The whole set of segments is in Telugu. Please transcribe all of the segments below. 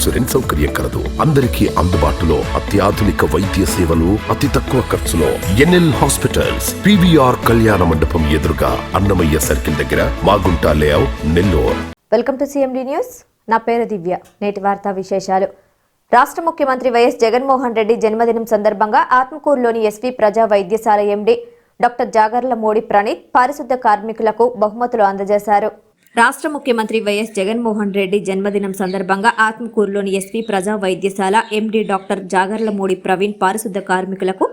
ఇన్సూరెన్స్ సౌకర్యం కలదు. అందరికీ అందుబాటులో అత్యాధునిక వైద్య సేవలు అతి తక్కువ ఖర్చులో. ఎన్ఎల్ హాస్పిటల్స్ పివిఆర్ కళ్యాణ మండపం ఎదురుగా అన్నమయ్య సర్కిల్ దగ్గర Magunta layout Nellore. Welcome to CMD news. నా పేరు దివ్య. నేటి వార్తా విశేషాలు. రాష్ట్ర ముఖ్యమంత్రి వైఎస్ జగన్మోహన్ రెడ్డి జన్మదినం సందర్భంగా ఆత్మకూరులోని ఎస్వి ప్రజా వైద్యశాల ఎండి డాక్టర్ జాగర్ల మోడీ ప్రణీత్ పారిశుద్ధ కార్మికులకు బహుమతులు అందజేశారు. రాష్ట్ర ముఖ్యమంత్రి వైఎస్ జగన్మోహన్ రెడ్డి జన్మదినం సందర్భంగా ఆత్మకూరులోని ఎస్పీ ప్రజా వైద్యశాల ఎండీ డాక్టర్ జాగర్లమూడి ప్రవీణ్ పారిశుద్ధ కార్మికులకు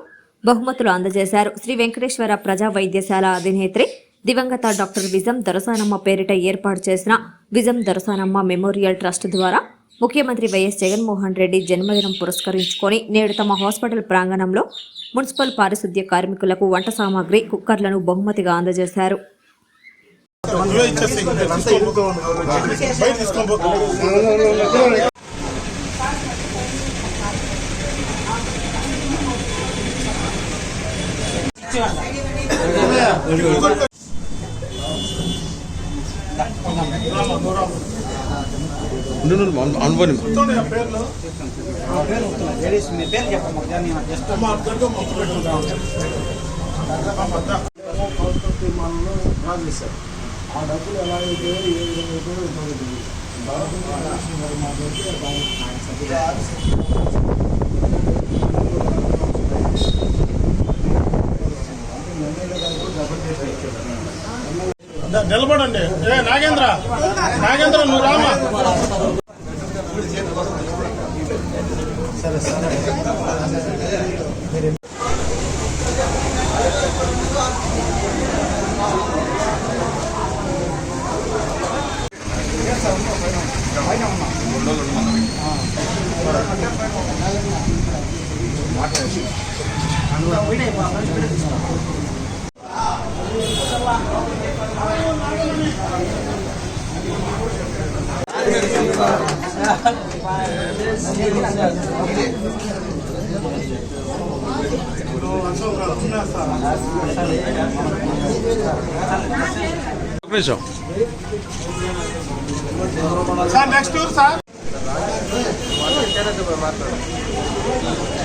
బహుమతులు అందజేశారు. శ్రీ వెంకటేశ్వర ప్రజా వైద్యశాల అధినేత్రి దివంగత డాక్టర్ విజం దొరసానమ్మ పేరిట ఏర్పాటు చేసిన విజం దొరసానమ్మ మెమోరియల్ ట్రస్ట్ ద్వారా ముఖ్యమంత్రి వైఎస్ జగన్మోహన్ రెడ్డి జన్మదినం పురస్కరించుకొని నేడు తమ హాస్పిటల్ ప్రాంగణంలో మున్సిపల్ పారిశుద్ధ్య కార్మికులకు వంట సామాగ్రి కుక్కర్లను బహుమతిగా అందజేశారు. నువ్వే ఇచ్చేసి బయట అనుభవం కూర్చోండి ఆ పేర్లు లేడీస్ మీ పేరు చెప్పమ్మా పెట్టుకుంటాం తీర్మానంలో డ్రా ఆ డబ్బులు ఎలా అయితే ఏ విధంగా అయితే ఇబ్బంది ద- నిలబడండి. ఏ నాగేంద్ర. నాగేంద్ర నువ్వు రామా. ఒక నిమిషం సార్ నెక్స్ట్ టూర్ సార్ ఓ నువ్వు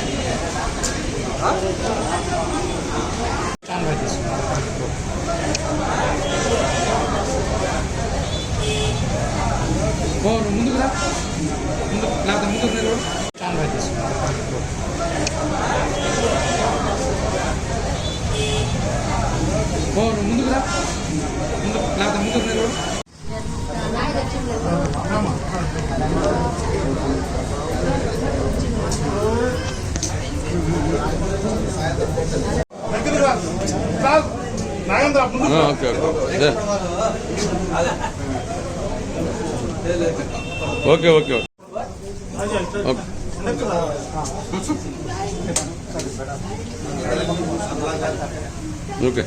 ముందుకు రా. ముందు లేకపోతే ముందుకు నిలబడు ఓ నువ్వు ముందుకు రా. ముందు లేకపోతే ముందుకు నిలబడు దగ్గరికి రా సార్ నాగేంద్ర ముందు ఓకే ఓకే. Okay okay.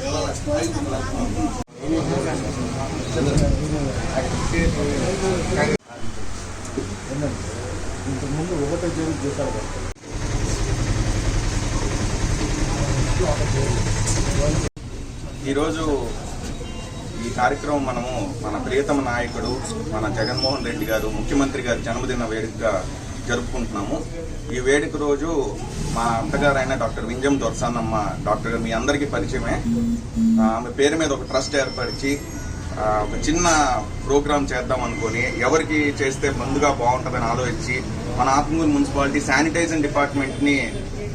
ఇంతకుముందు ఒకటే జైలు చేశారు ఈరోజు ఈ కార్యక్రమం మనము మన ప్రియతమ నాయకుడు మన జగన్మోహన్ రెడ్డి గారు ముఖ్యమంత్రి గారి జన్మదిన వేడుకగా జరుపుకుంటున్నాము. ఈ వేడుక రోజు మా అత్తగారైన డాక్టర్ వింజం దొరసానమ్మ డాక్టర్ గారు మీ అందరికీ పరిచయమే. ఆమె పేరు మీద ఒక ట్రస్ట్ ఏర్పరిచి ఒక చిన్న ప్రోగ్రామ్ చేద్దాం అనుకొని ఎవరికి చేస్తే ముందుగా బాగుంటుందని ఆలోచించి మన ఆత్మూరు మున్సిపాలిటీ శానిటైజేషన్ డిపార్ట్మెంట్ని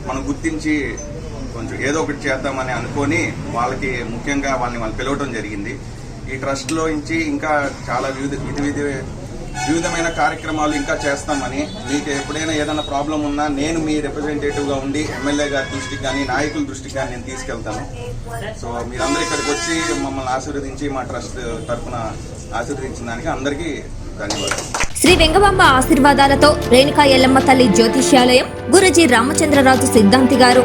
మనం గుర్తించి కొంచెం ఏదో ఒకటి చేద్దామని అనుకొని వాళ్ళకి ముఖ్యంగా వాళ్ళని వాళ్ళు పిలవటం జరిగింది. ఈ ట్రస్ట్లో నుంచి ఇంకా చాలా వివిధ విధి విధి వివిధమైన కార్యక్రమాలు ఇంకా చేస్తామని మీకు ఎప్పుడైనా ఏదైనా ప్రాబ్లం ఉన్నా నేను మీ రిప్రజెంటేటివ్గా ఉండి ఎమ్మెల్యే గారి దృష్టికి కానీ నాయకుల దృష్టికి కానీ నేను తీసుకెళ్తాను. సో మీరందరూ ఇక్కడికి వచ్చి మమ్మల్ని ఆశీర్వదించి మా ట్రస్ట్ తరఫున ఆశీర్వదించిన దానికి అందరికీ ధన్యవాదాలు. శ్రీ వెంగబాంబ ఆశీర్వాదాలతో రేణుకా ఎల్లమ్మ తల్లి జ్యోతిష్యాలయం గురుజీ రామచంద్రరాజు సిద్ధాంతి గారు